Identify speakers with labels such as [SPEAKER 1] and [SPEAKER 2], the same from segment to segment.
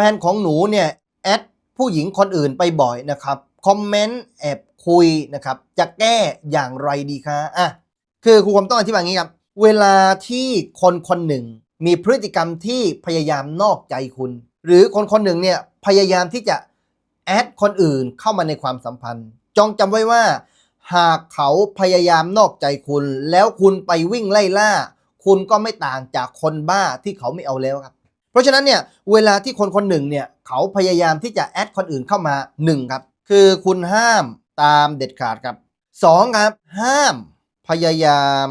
[SPEAKER 1] แฟนของหนูเนี่ยแอดผู้หญิงคนอื่นไปบ่อยนะครับคอมเมนต์แอบคุยนะครับจะแก้อย่างไรดีคะอะคือครูคมต้องอธิบายงี้ครับ เวลาที่คนคนหนึ่งมีพฤติกรรมที่พยายามนอกใจคุณ หรือคนคนหนึ่งเนี่ยพยายามที่จะแอดคนอื่นเข้ามาในความสัมพันธ์ จองจำไว้ว่า หากเขาพยายามนอกใจคุณ แล้วคุณไปวิ่งไล่ล่า คุณก็ไม่ต่างจากคนบ้าที่เขาไม่เอาแล้วครับ เพราะฉะนั้นเนี่ยเวลาที่คนคนหนึ่งเนี่ยเขาพยายามที่จะแอดคนอื่นเข้ามาหนึ่งครับคือคุณห้ามตามเด็ดขาดครับสองครับห้ามพยายาม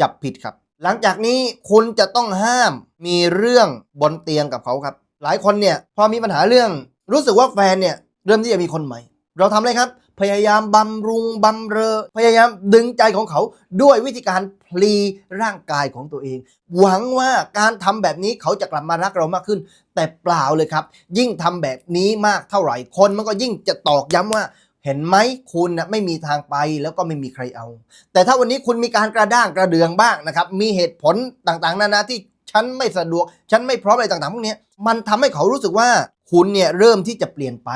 [SPEAKER 1] จับผิดครับ หลังจากนี้คุณจะต้องห้ามมีเรื่องบนเตียงกับเขาครับ หลายคนเนี่ยพอมีปัญหาเรื่อง รู้สึกว่าแฟนเนี่ยเริ่มที่จะมีคนใหม่ เราทำอะไรครับ พยายามบำรุงบำเรอ พยายามดึงใจของเขา ด้วยวิธีการพลีร่างกายของตัวเอง หวังว่าการทำแบบนี้เขาจะกลับมารักเรามากขึ้น แต่เปล่าเลยครับ ยิ่งทำแบบนี้มากเท่าไหร่คนมันก็ยิ่งจะตอกย้ำว่าเห็นไหมคุณนะไม่มีทางไปแล้วก็ไม่มีใครเอา แต่ถ้าวันนี้คุณมีการกระด้างกระเดืองบ้างนะครับ มีเหตุผลต่างๆ นานาที่ฉันไม่สะดวก ฉันไม่พร้อมอะไรต่างๆพวกนี้มันทำให้เขารู้สึกว่าคุณเนี่ยเริ่มที่จะเปลี่ยนไป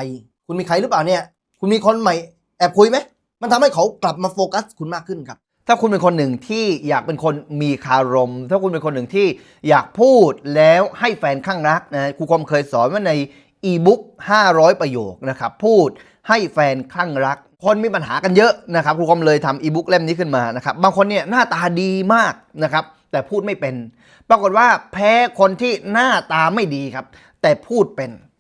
[SPEAKER 1] คุณมีใครหรือเปล่าเนี่ย คุณมีคนใหม่แอบคุยไหม มันทำให้เขากลับมาโฟกัสคุณมากขึ้นครับ ถ้าคุณเป็นคนหนึ่งที่อยากเป็นคนมีคารม ถ้าคุณเป็นคนหนึ่งที่อยากพูดแล้วให้แฟนข้างรักนะครูคมเคยสอนว่าในอีบุ๊ก500 ประโยคนะครับ พูดให้แฟนข้างรัก คนมีปัญหากันเยอะนะครับครูคมเลยทำอีบุ๊กเล่มนี้ขึ้นมานะครับบางคนเนี่ยหน้าตาดีมากนะครับแต่พูดไม่เป็น ปรากฏว่าแพ้คนที่หน้าตาไม่ดีครับ แต่พูดเป็น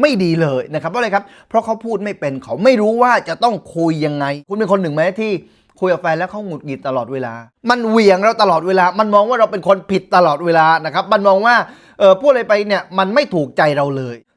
[SPEAKER 1] ไม่ดีเลยนะครับเพราะอะไรครับ เพราะเขาพูดไม่เป็นเขาไม่รู้ว่าจะต้องคุยยังไง คุณเป็นคนหนึ่งไหมที่คุยกับแฟนแล้วเขาหงุดหงิดตลอดเวลา มันเหวี่ยงเราตลอดเวลา มันมองว่าเราเป็นคนผิดตลอดเวลานะครับ มันมองว่าเออพูดอะไรไปเนี่ยมันไม่ถูกใจเราเลย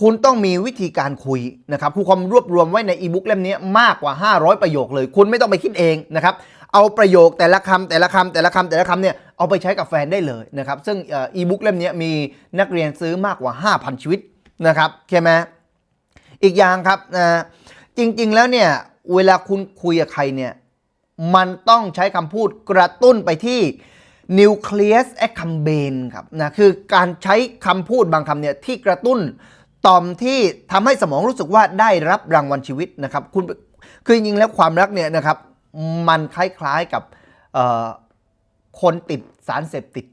[SPEAKER 1] คุณต้องมีวิธีการคุยนะครับครูคอมรวบรวมไว้ในอีบุ๊กเล่มนี้มากกว่า 500 ประโยคเลย คุณไม่ต้องไปคิดเองนะครับเอาประโยคแต่ละคำแต่ละคำแต่ละคำแต่ละคำเนี่ยเอาไปใช้กับแฟนได้เลยนะครับซึ่งอีบุ๊กเล่มนี้มีนักเรียนซื้อมากกว่า 5,000 ชีวิตนะครับใช่ไหมอีกอย่างครับนะจริงๆแล้วเนี่ยเวลาคุณคุยกับใครเนี่ยมันต้องใช้คำพูดกระตุ้นไปที่ nucleus accumbens ครับนะคือการใช้คำพูดบางคำเนี่ยที่กระตุ้น ต่อมที่ทำให้สมองรู้สึกว่าได้รับรางวัลชีวิตนะครับคุณคือจริงๆแล้วความรักเนี่ยนะครับมันคล้ายๆกับคนติดสารเสพติด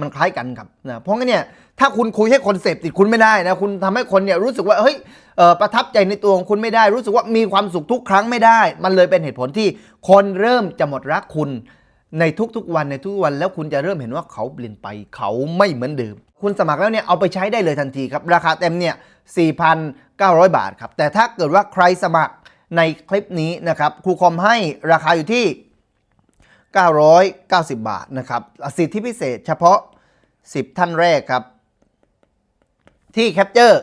[SPEAKER 1] มันคล้ายกันครับนะเพราะงั้นเนี่ยถ้าคุณคุยให้คนเสพติดคุณไม่ได้นะคุณทำให้คนเนี่ยรู้สึกว่าเฮ้ยประทับใจในตัวของคุณไม่ได้ รู้สึกว่ามีความสุขทุกครั้งไม่ได้ มันเลยเป็นเหตุผลที่คนเริ่มจะหมดรักคุณ ในทุกๆวันในทุกๆวันแล้วคุณจะเริ่มเห็นว่าเขาเปลี่ยนไปเขาไม่เหมือนเดิม คุณสมัครแล้วเนี่ยเอาไปใช้ได้เลยทันทีครับ ราคาเต็มเนี่ย 4,900 บาทครับ แต่ถ้าเกิดว่าใครสมัครในคลิปนี้นะครับครูคอมให้ราคาอยู่ที่ 990 บาทนะครับสิทธิพิเศษเฉพาะ 10 ท่านแรกครับ ที่แคปเจอร์